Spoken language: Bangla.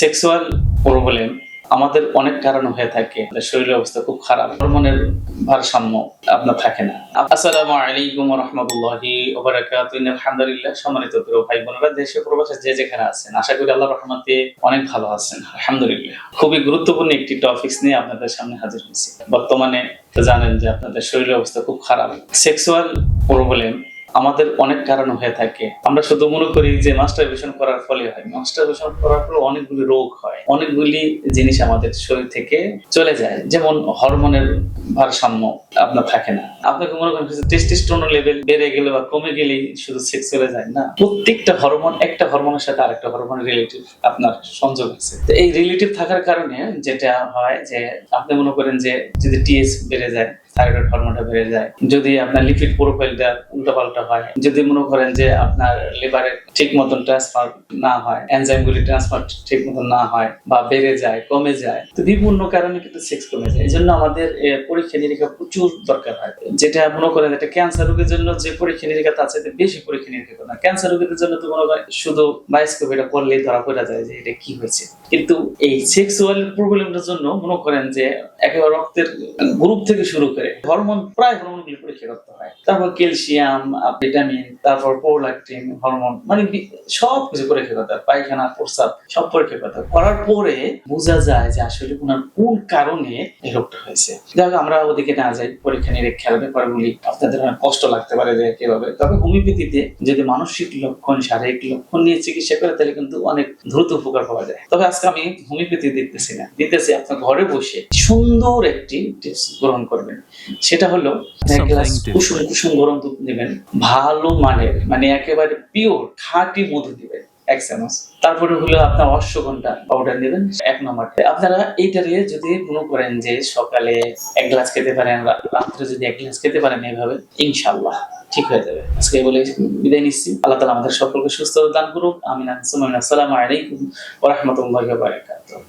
সেক্সুয়াল প্রবলেম আমাদের অনেক কারণ হয়ে থাকে। শরীরের অবস্থা খুব খারাপ। হরমোনের ভারসাম্য আপনার থাকে না। আসসালামু আলাইকুম রহমতুল্লাহি আলহামদুলিল্লাহ সম্মানিত প্রিয় ভাই বোনেরা দেশে প্রবাসে যে যেখানে আছেন, আশা করি আল্লাহ রহমতে অনেক ভালো আছেন। আলহামদুলিল্লাহ। খুবই গুরুত্বপূর্ণ একটি টপিকস নিয়ে আপনাদের সামনে হাজির হয়েছি। বর্তমানে জানেন যে আপনাদের শরীরের অবস্থা খুব খারাপ। সেক্সুয়াল প্রবলেম আমাদের অনেক কারণ হয়ে থাকে। আমরা শুধু মনে করি যে মাস্টারবেশন করার ফলে হয়। মাস্টারবেশন করার ফলে অনেকগুলি রোগ হয়। অনেকগুলি জিনিস আমাদের শরীর থেকে চলে যায়। যেমন হরমোনের ভারসাম্য আপনার থাকে না। আপনাকে মনে করেন টেস্টিস্টোন লেভেল বেড়ে গেলে বা কমে গেলেই শুধু সেক্স চলে যায়, না? প্রত্যেকটা হরমোন একটা হরমোনের সাথে আরেকটা হরমোন রিলেটিভ আপনার সংযোগ আছে। তো এই রিলেটিভ থাকার কারণে যেটা হয় যে আপনি মনে করেন যে যদি টিএস বেড়ে যায় থাইরয়েড হরমোনটা বেড়ে যায়, যদি আপনার লিপিড প্রোফাইলটা উল্টাপাল্টা হয়, যদি মনে করেন যে আপনার লিভারের ঠিক মতন ট্রান্সফার না হয় এনজাইমগুলি ট্রান্সফার ঠিক মতন না হয় বা বেড়ে যায়, কমে যায়, তো বিভিন্ন কারণে কিন্তু সেক্স কমে যায়। এই জন্য আমাদের পরীক্ষা নিরীক্ষা প্রচুর দরকার হয়। যেটা মনে করেন একটা ক্যান্সার রোগের জন্য যে পরীক্ষা নিরীক্ষা তার চাইতে বেশি পরীক্ষা নিরীক্ষা করে। না ক্যান্সার রোগীদের জন্য তো মনে করেন শুধু বায়োস্কোপ এটা করলেই ধরা পড়া যায় যে এটা কি হয়েছে। কিন্তু এই সেক্সুয়াল প্রবলেমটার জন্য মনে করেন যে একেবারে রক্তের গ্রুপ থেকে শুরু করে হরমোন প্রায় হরমোন গুলি পরীক্ষা করতে হয়। তারপর ক্যালসিয়াম ভিটামিন তারপর প্রোলাকটিন হরমোন মানে সব কিছু পরীক্ষা করতে হয়। পায়খানা, প্রস্রাব, সব পরীক্ষা করতে হয়। করার পরে বোঝা যায় যে আসলে ওনার কোন কারণে এই রোগটা হয়েছে। যাক আমরা ওদিকে না যাই পরীক্ষা নিরীক্ষার ব্যাপারগুলি আপনাদের অনেক কষ্ট লাগতে পারে যে কীভাবে। তবে হোমিওপ্যাথিতে যদি মানসিক লক্ষণ শারীরিক লক্ষণ নিয়ে চিকিৎসা করে তাহলে কিন্তু অনেক দ্রুত উপকার পাওয়া যায়। তবে আজকে আমি হোমিওপ্যাথি দিতেছি না। দিতেছি আপনার ঘরে বসে সুন্দর একটি টিপস গ্রহণ করবেন। সেটা হলো এক গ্লাস কুসুম কুসুম গরম দুধ নেবেন। ভালো মানের মানে একেবারে পিওর খাঁটি মধু দিবেন। এক চামচ। তারপরে হলো আপনার অশ্বগন্ধা পাউডার নেবেন এক নম্বর আপনারা এইটারে যদি মনে করেন যে সকালে এক গ্লাস খেতে পারেন রাত্রে যদি এক গ্লাস খেতে পারেন এইভাবে ইনশাল্লাহ ঠিক হয়ে যাবে। আজকে বলে বিদায় নিচ্ছি। আল্লাহ তালা আমাদের সকলকে সুস্থ দান করুক। আমিন। আসসালামু আলাইকুম ওয়া রাহমাতুল্লাহি ওয়া বারাকাতুহু।